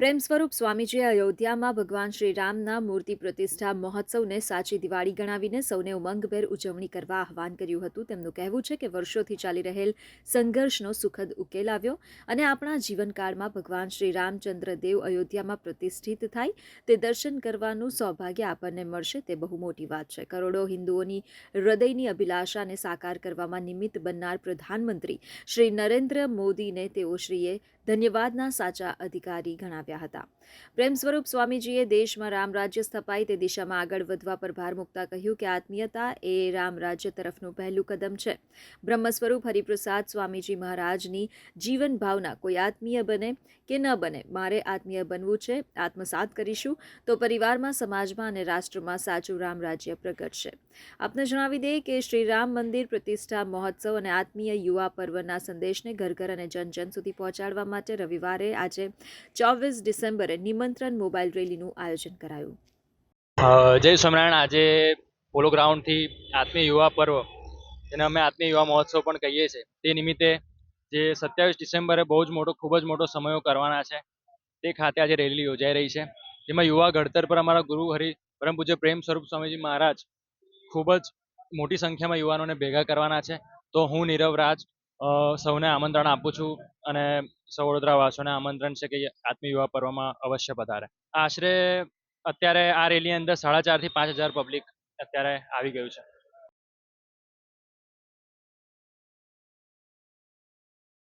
પ્રેમ સ્વરૂપ સ્વામીજીએ અયોધ્યામાં ભગવાન શ્રી રામના મૂર્તિ પ્રતિષ્ઠા મહોત્સવને સાચી દિવાળી ગણાવીને સૌને ઉમંગભેર ઉજવણી કરવા આહવાન કર્યું હતું. તેમનું કહેવું છે કે વર્ષોથી ચાલી રહેલ સંઘર્ષનો સુખદ ઉકેલ આવ્યો અને આપણા જીવનકાળમાં ભગવાન શ્રી રામચંદ્ર દેવ અયોધ્યામાં પ્રતિષ્ઠિત થાય તે દર્શન કરવાનું સૌભાગ્ય આપણને મળશે તે બહુ મોટી વાત છે. કરોડો હિન્દુઓની હૃદયની અભિલાષાને સાકાર કરવામાં નિમિત્ત બનનાર પ્રધાનમંત્રી શ્રી નરેન્દ્ર મોદીને તેઓ શ્રીએ ધન્યવાદના સાચા અધિકારી ગણાવ્યા હતા. પ્રેમ સ્વરૂપ સ્વામીજીએ દેશમાં રામ રાજ્ય સ્થપાય તે દિશામાં આગળ વધવા પર ભાર મૂકતા કહ્યું કે આત્મીયતા એ રામ રાજ્ય તરફનું પહેલું કદમ છે. બ્રહ્મ સ્વરૂપ હરિપ્રસાદ સ્વામીજી મહારાજની જીવન ભાવના કોઈ આત્મીય બને કે ન બને, મારે આત્મીય બનવું છે, આત્મસાત કરીશું, તો પરિવારમાં, સમાજમાં અને રાષ્ટ્રમાં સાચું રામ રાજ્ય પ્રગટશે આપને જણાવી દઈએ કે શ્રી રામ મંદિર પ્રતિષ્ઠા મહોત્સવ અને આત્મીય યુવા પર્વના સંદેશને ઘર ઘર અને જન જન સુધી પહોંચાડવા માટે રવિવારે આજે ચોવીસ ડિસેમ્બરે નિમંત્રણ મોબાઈલ રેલીનું આયોજન કરાયું. જય સ્વામિનારાયણ. આજે પોલો ગ્રાઉન્ડથી આત્મીય યુવા પર્વ, જેને અમે આત્મીય યુવા મહોત્સવ પણ કહીએ છીએ. તે નિમિત્તે જે સત્યાવીસ ડિસેમ્બરે બહુ જ મોટો, ખૂબ જ મોટો સમયો કરવાના છે, તે ખાતે આજે રેલી યોજાઈ રહી છે. જેમાં યુવા ઘડતર પર અમારા ગુરુ હરિ, પરમ પૂજ્ય પ્રેમ સ્વરૂપ સ્વામીજી મહારાજ ખૂબ જ મોટી સંખ્યામાં યુવાનોને ભેગા કરવાના છે. તો હું નીરવ રાજ સૌને આમંત્રણ આપું છું અને સૌ વડોદરાવાસીઓને આમંત્રણ છે કે આત્મીય યુવા પર્વમાં અવશ્ય પધારે. આશરે અત્યારે આ રેલી અંદર સાડા ચારથી પાંચ હજાર પબ્લિક અત્યારે આવી ગયું છે.